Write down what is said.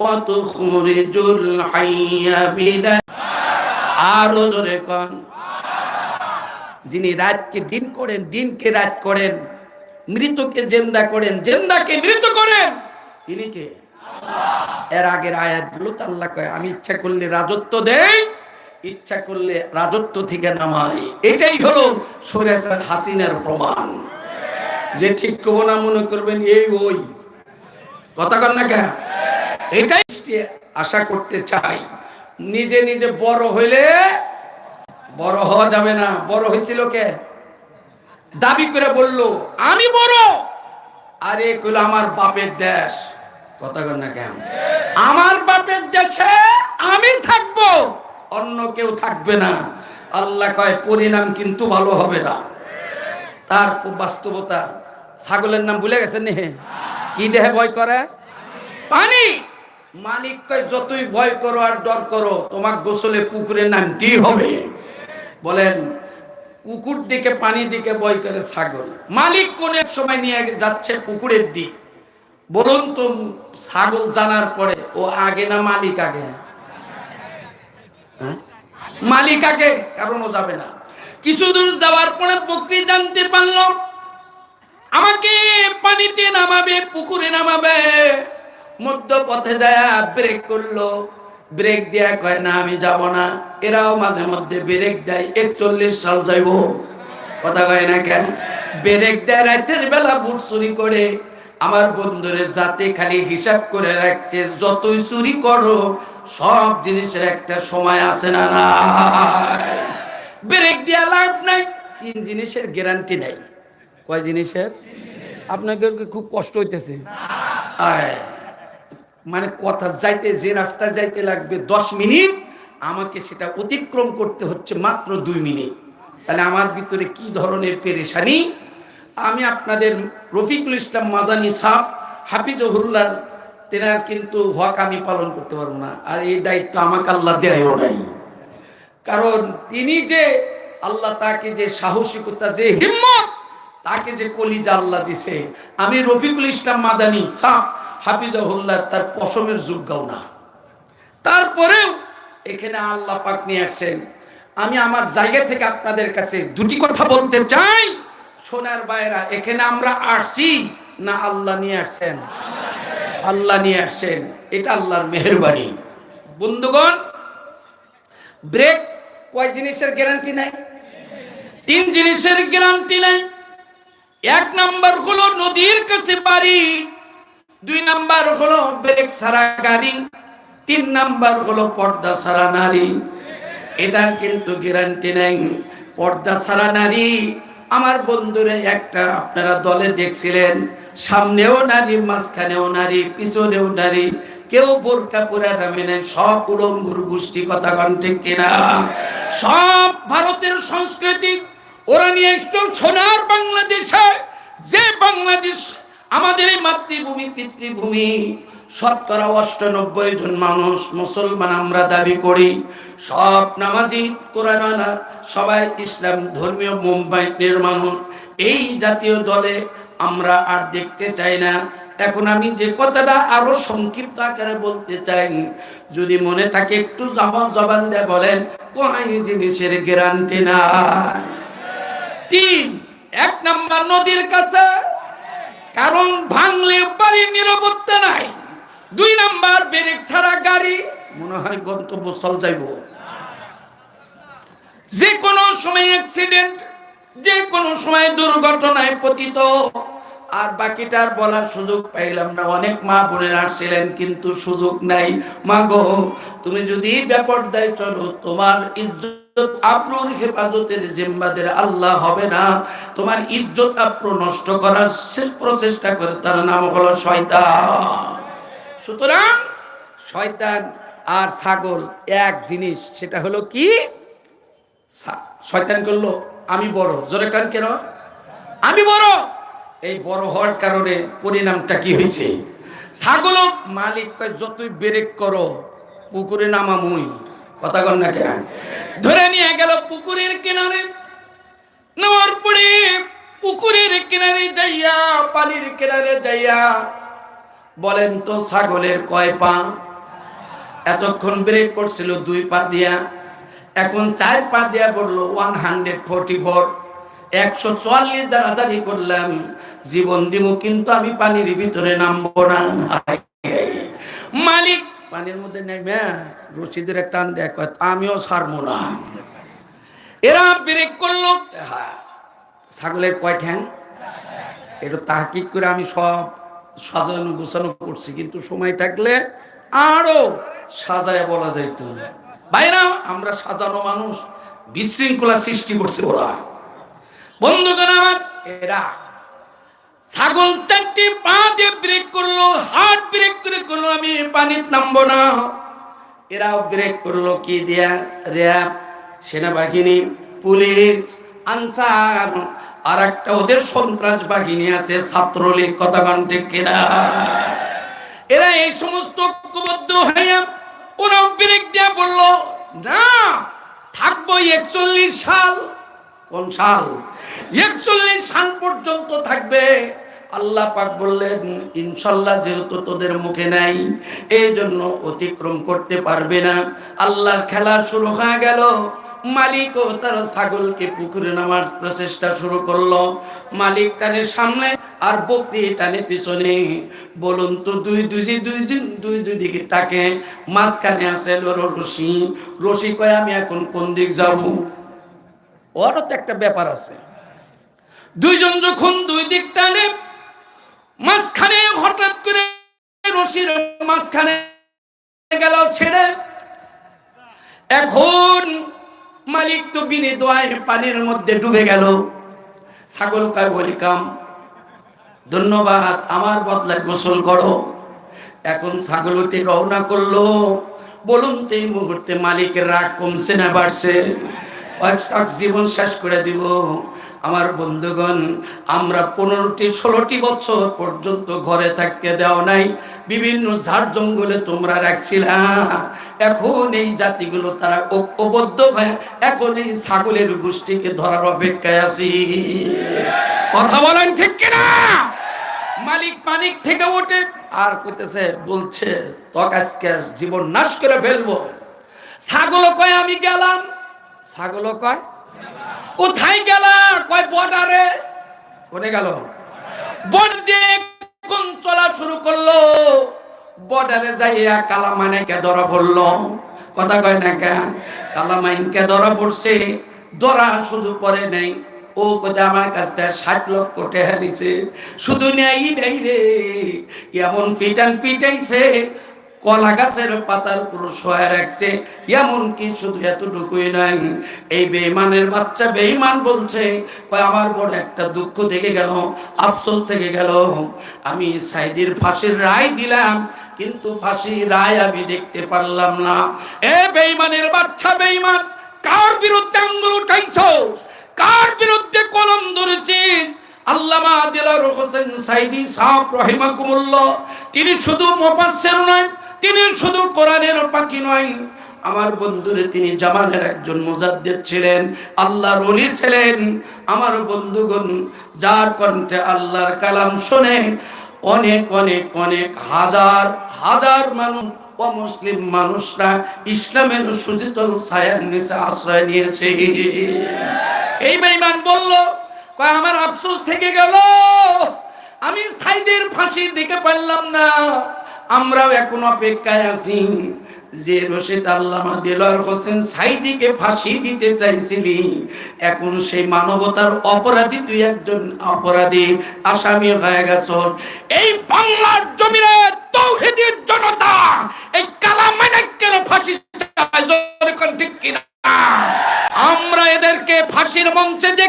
وتخرج الحي من আরো জোরে কন যিনি রাতকে দিন করেন দিনকে রাত করেন মৃতকে জেন্দা করেন জেন্দাকে মৃত করেন তিনি কে এর আগের আয়াতগুলো তো আল্লাহ কয় আমি ইচ্ছা করলে রাজত্ব দেই ইচ্ছা করলে রাজত্ব থেকে নামাই এটাই হলো সৈরাসার হাসিনার প্রমাণ যে ঠিক কব না মনে করবেন এই ওই কথা কর না কেন এটাই আশা করতে চাই। নিজে নিজে বড় হইলে বড় হওয়া যাবে না। বড় হয়েছিল কে? দাবি করে বলল, আমি বড়। আরে কইলো, আমার বাপের দেশ। কথা কর না কেন? আমার বাপের দেশে আমি থাকব। অন্য কেউ থাকবে না। আল্লাহ কয়, পরিণাম কিন্তু ভালো হবে না। তার বাস্তবতা। ছাগলের নাম ভুলে গেছেন নে? কি দেহে ভয় করে? পানি। মালিক কয়, যতই ভয় করো আর ডর করো তোমার গোসলে পুকুরে নামতেই হবে। বলেন, পুকুর দিকে, পানি দিকে ভয় করে ছাগল। মালিক কোন এক সময় নিয়ে যাচ্ছে পুকুরের দিক। বলুন তো, ছাগল জানার পরে, ও আগে না মালিক আগে? হ্যাঁ? মালিক আগে, কারণ ও যাবে না। কিছু দূর যাওয়ার পরে বকরি জানতে পারল, আমাকে পানিতে নামাবে, পুকুরে নামাবে। মধ্য পথে যায় ব্রেক করল। ব্রেক দেয়া কয়, না, আমি যাব না। এরাও মাঝে মধ্যে ব্রেক দেয়, একচল্লিশ সাল যাইব। কথা কয় না কেন? ব্রেক দেয়, রাতের বেলা বুট চুরি করে। আমার বন্ধুরে যাতে খালি হিসাব করে রাখছে, যতই চুরি করো, সব জিনিসের একটা সময় আছে না না? ব্রেক দেওয়া লাভ নাই। তিন জিনিসের গ্যারান্টি নাই। কয় জিনিসের? আপনাকে খুব কষ্ট হইতেছে? আয়। মানে কথা যাইতে, যে রাস্তা যাইতে লাগবে দশ মিনিট, আমাকে সেটা অতিক্রম করতে হচ্ছে মাত্র দুই মিনিট। তাহলে আমার ভিতরে কি ধরনের পেরেশানি? আমি আপনাদের রফিকুল ইসলাম মাদানী সাহ হাফিজহুল্লার তেনার কিন্তু হক আমি পালন করতে পারব না। আর এই দায়িত্ব আমাকে আল্লাহ দেয়ও নাই। কারণ তিনি যে আল্লাহ তাকে যে সাহসিকতা, যে হিম্মত তাকে যে কলিজা আল্লাহ দিছে। আমি রফিকুল ইসলাম মাদানী, সাহ, হাফিজাহুল্লাহ, তার পশমের যোগ্যও না। তারপরেও এখানে আল্লাহ পাক নিয়ে আসছেন। আমি আমার জায়গা থেকে আপনাদের কাছে দুটি কথা বলতে চাই। সোনার বাইরা এখানে আমরা আসছি না আল্লাহ নিয়ে আসছেন? আল্লাহ নিয়ে আসছেন, এটা আল্লাহর মেহরবানি। বন্ধুগণ, ব্রেক কয় জিনিসের গ্যারান্টি নাই? তিন জিনিসের গ্যারান্টি নাই। এক নাম্বার হলো নদীর কাছে বাড়ি, দুই নাম্বার হলো ব্রেক সারা গাড়ি, তিন নাম্বার হলো পর্দা সারা নারী। এটার কিন্তু গ্যারান্টি নেই। পর্দা সারা নারী, আমার বন্ধুরা একটা আপনারা দলে দেখছিলেন, সামনেও নারী, মাঝখানেও নারী, পিছনেও নারী, কেউ বোরকা পুরা নামে নেই, সব উলঙ্গুর গোষ্ঠী কথা ঠিক কিনা? সব ভারতের সংস্কৃতি ওরা নিয়ে এসছো সোনার বাংলাদেশে। যে বাংলাদেশ আমাদের এই মাতৃভূমি, পিতৃভূমি, শতকরা অষ্টানব্বই জন মানুষ, মুসলমান আমরা দাবি করি, সব নামাজি, কোরআন সবাই ইসলাম ধর্মীয় মুম্বাইয়ের মানুষ এই জাতীয় দলে আমরা আর দেখতে চাই না। এখন আমি যে কথাটা আরও সংক্ষিপ্ত আকারে বলতে চাই, যদি মনে থাকে একটু জবান দেয় বলেন, কোন জিনিসের গ্যারান্টি না তিন, এক নাম্বার নদীর কাছে, কারণ ভাঙলে বাড়ির নিরাপত্তা নাই। দুই নাম্বার ব্রেক ছাড়া গাড়ি, মনে হয় গন্তব্যস্থল যাইব। যে কোনো সময় অ্যাক্সিডেন্ট যে কোনো সময় দুর্ঘটনায় পতিত। আর বাকিটার বলার সুযোগ পাইলাম না, অনেক মা বোনের আসছিলেন, কিন্তু সুযোগ নাই। মা গো, তুমি যদি ব্যাপার দেয় চলো, তোমার ইজ্জত হেফাজতের আল্লাহ হবে না। তোমার ইজ্জত নষ্ট করার প্রচেষ্টা করে, তার নাম হলো শয়তান। সুতরাং শয়তান আর ছাগল এক জিনিস, সেটা হলো কি? শয়তান করল, আমি বড়। জোরে কান কেন? আমি বড়। এই বড় হওয়ার কারণে পরিণামটা কি হয়েছে? ছাগল মালিক যতই ব্রেক করো, পুকুরে নামামুই। কথা কন না কেন? ধরে নিয়ে গেল পুকুরের কিনারে। নেওয়ার পরে পুকুরের কিনারে যাইয়া, পানির কিনারে যাইয়া বলেন তো ছাগলের কয় পা? এতক্ষণ ব্রেক করছিল দুই পা দিয়া। এখন চার পা দিয়া বলল ওয়ান হান্ড্রেড ফোরটি ফোর একশো চুয়াল্লিশ দ্বারা জারি করলাম। জীবন দিব কিন্তু আমি পানির ভিতরে নামবো না। মালিক পানির মধ্যে নেমে রশিদের টান দেখ আমিও ছাড়বো না। এরা ব্রেক করল হ্যাঁ ছাগলের কয় ঠ্যাং? এটা তাহকিক করে আমি সব সাজানো গোছানো করছি, কিন্তু সময় থাকলে আরও সাজায় বলা যাইত। বাইরা আমরা সাজানো মানুষ, বিশৃঙ্খলা সৃষ্টি করছে ওরা। বন্ধুগণ আমার, এরা ছাগল চারটি পা দিয়ে ব্রেক করল, হাত ব্রেক করে করল আমি পানির নামবো না। এরাও ব্রেক করল, কি দিয়া? র্যাব, সেনাবাহিনী, পুলিশ, আনসার আর একটা ওদের সন্ত্রাস বাহিনী আছে, ছাত্রলীগ কথা ঠিক এরা এই সমস্ত ঐক্যবদ্ধ হয়ে ওরাও ব্রেক দিয়া বলল, না, থাকব একচল্লিশ সাল। কোন সাল? একচল্লিশ সাল পর্যন্ত থাকবে। আল্লাহ পাক বললেন, ইনশাল্লাহ যেহেতু তোদের মুখে নাই, এই জন্য অতিক্রম করতে পারবে না। আল্লাহর খেলা শুরু হয়ে গেল। মালিকও তার ছাগলকে পুকুরে নামার প্রচেষ্টা শুরু করল। মালিক টানে সামনে আর বক্তি টানে পিছনে। বলুন তো, দুই দুই দুই দিন দুই দুই দিকে টাকে মাঝখানে আছে রশি। রশি কয়, আমি এখন কোন দিক যাব? ওরও তো একটা ব্যাপার আছে। দুইজন যখন দুই দিক টানে, মাঝখানে হঠাৎ করে রশির মাঝখানে গেল ছেড়ে। এখন মালিক তো বিনে দোয়ায় পানির মধ্যে ডুবে গেল। ছাগল কায় ওয়েলকাম ধন্যবাদ, আমার বদলায় গোসল করো। এখন ছাগল উঠে রওনা করল। বলুন তো এই মুহূর্তে মালিকের রাগ কমছে না বাড়ছে? জীবন শেষ করে দিব। আমার বন্ধুগণ, আমরা পনেরোটি, ষোলোটি বছর পর্যন্ত ঘরে থাকতে দেওয়া নাই। বিভিন্ন ঝাড় জঙ্গলে তোমরা রাখছিলা। এখন এই জাতিগুলো তারা ঐক্যবদ্ধ হয়ে এখন এই ছাগলের গোষ্ঠীকে ধরার অপেক্ষায় আছি। কথা বলেন ঠিক কিনা? মালিক পানিক থেকে ওঠে আর কইতেছে, বলছে, তক আজকে জীবন নাশ করে ফেলব। ছাগল কয় আমি গেলাম ছাগল কয়, কোথায় গেল? কয়, বর্ডারে। কোনে গেল? বর্ডার দিয়ে কোন চলা শুরু করল? বর্ডারে যাইয়া কালামাইনকে ধরা পড়ল। কথা কয় না কে কালামাইনকে ধরা পড়ছে, ধরা শুধু পরে নেই। ও কোথায় আমার কাছ থেকে ষাট লক্ষ টাকা নিছে। শুধু নেই নেই রে। এমন পিটান পিটাইছে কলা গাছের পাতার পুরো সহায় রাখছে। এমন কি শুধু এতটুকুই নাই এই বেইমানের বাচ্চা বেইমান বলছে, কয়, আমার বড় একটা দুঃখ থেকে গেল, আফসোস থেকে গেল। আমি সাইদির ফাঁসির রায় দিলাম, কিন্তু ফাঁসি রায় আমি দেখতে পারলাম না। এ বেইমানের বাচ্চা বেইমান কার বিরুদ্ধে আঙ্গুল উঠাইছ? কার বিরুদ্ধে কলম ধরেছে? আল্লামা দিলার হোসেন সাইদি সাহেব রহিমাকুমুল্লাহ তিনি শুধু মোপাসের নয় তিনি শুধু কোরআনের পাখি নয়, আমার বন্ধুরে তিনি জামানের একজন মুজাদ্দিদ ছিলেন, আল্লাহর ওলি ছিলেন। আমার বন্ধুগণ, যার কণ্ঠে আল্লাহর কালাম শুনে অনেক অনেক অনেক হাজার হাজার মানুষ, অমুসলিম মানুষরা ইসলামের সুজিতল ছায়ার নিচে আশ্রয় নিয়েছে। এই বেঈমান বলল, কয়, আমার আফসোস থেকে গেল, আমি সাইদের ফাঁসির দিকে পারলাম না। আমরাও এখন অপেক্ষায় আছি। যে রশিদ আল্লামা দেলোয়ার হোসেন সাইদিকে ফাঁসি দিতে চাইছিলি, এখন সেই মানবতার অপরাধী তুই একজন অপরাধী। আসামি হয়ে গেছ। এই বাংলার জমিনে তৌহিদের জনতা, এই কালামানে কেন ফাঁসি ঠিক কিনা? আমরা এদেরকে ফাঁসির মঞ্চে দেখ